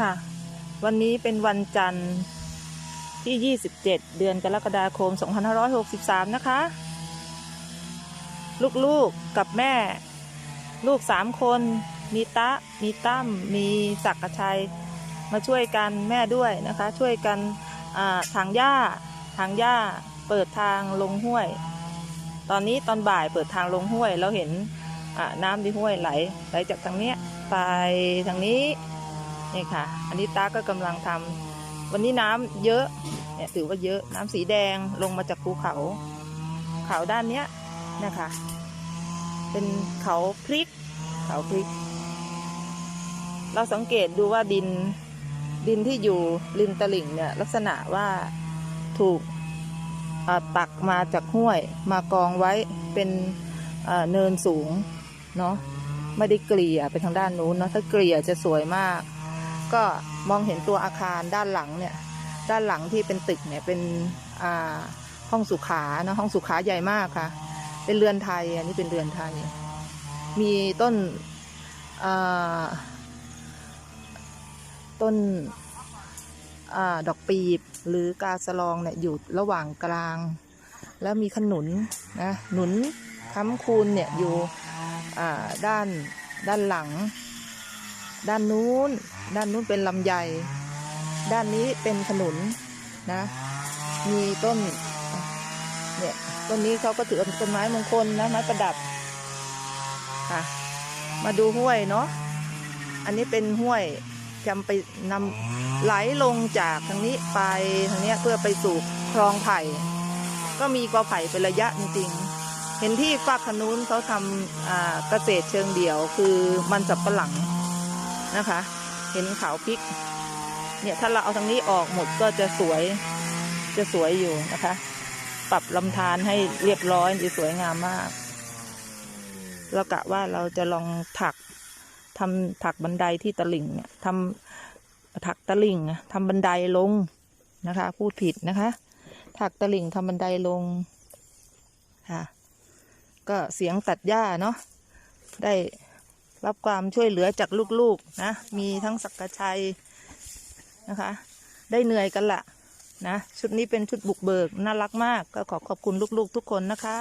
ค่ะ วันนี้เป็นวันจันทร์ที่ 27 เดือนกรกฎาคม 2563 นะคะ ลูกๆกับแม่ ลูกสามคน มีตะ มีตั้ม มีศักดิ์ชัย มาช่วยกันแม่ด้วยนะคะ ช่วยกันถางหญ้าถางหญ้า เปิดทางลงห้วย ตอนนี้ตอนบ่ายเปิดทางลงห้วย เราเห็นน้ำที่ห้วยไหลไหลจากทางเนี้ยไปทางนี้ นี่ค่ะ อันนี้ตาก็กำลังทำวันนี้น้ำเยอะ เนี่ยถือว่าเยอะน้ำสีแดงลงมาจากภูเขา เขาด้านเนี้ยนะคะ เป็นเขาพริก เขาพริก เราสังเกตดูว่าดินดินที่อยู่ริมตลิ่งเนี่ยลักษณะว่าถูกอ่าตักมาจากห้วยมากองไว้เป็นอ่าเนินสูงเนาะไม่ได้เกลี่ยไปทางด้านนู้นเนาะถ้าเกลี่ยจะสวยมาก ก็มองเห็นตัวอาคารด้านหลังเนี่ย ด้านหลังที่เป็นตึกเนี่ยเป็นอ่าห้องสุขาเนาะห้องสุขาใหญ่มากค่ะ เป็นเรือนไทยอันนี้เป็นเรือนไทย มีต้นอ่าต้นอดอกปีบหรือกาสลองเนี่ยอยู่ระหว่างกลาง แล้วมีขนุนนะหนุนค้ำคูนเนี่ยอยู่อ่ด้านด้านหลัง ด้านนู้น ด้านนู้นเป็นลำไย ด้านนี้เป็นขนุนนะ มีต้น เนี่ย ต้นนี้เขาก็ถือว่าเป็นต้นไม้มงคลนะ ไม้ประดับค่ะ มาดูห้วยเนาะ อันนี้เป็นห้วยจำไปนำไหลลงจากทางนี้ไปทางเนี้ยเพื่อไปสู่คลองไผ่ ก็มีกอไผ่เป็นระยะจริงๆ เห็นที่ฝากขนุนเขาทำอ่าเกษตรเชิงเดี่ยวคือมันสับปะหลัง นะคะ เห็นขาวพริก เนี่ยถ้าเราเอาทางนี้ออกหมดก็จะสวยจะสวยอยู่นะคะ ปรับลำธารให้เรียบร้อยจะสวยงามมาก เรากะว่าเราจะลองถักทำถักบันไดที่ตลิ่งเนี่ยทำถักตลิ่งทำบันไดลงนะคะ พูดผิดนะคะ ถักตลิ่งทำบันไดลงค่ะก็เสียงตัดหญ้าเนาะได้ รับความช่วยเหลือจากลูกๆนะ มีทั้งสักกะชัยนะคะ ได้เหนื่อยกันละนะ ชุดนี้เป็นชุดบุกเบิก น่ารักมาก ก็ขอขอบคุณลูกๆทุกคนนะคะ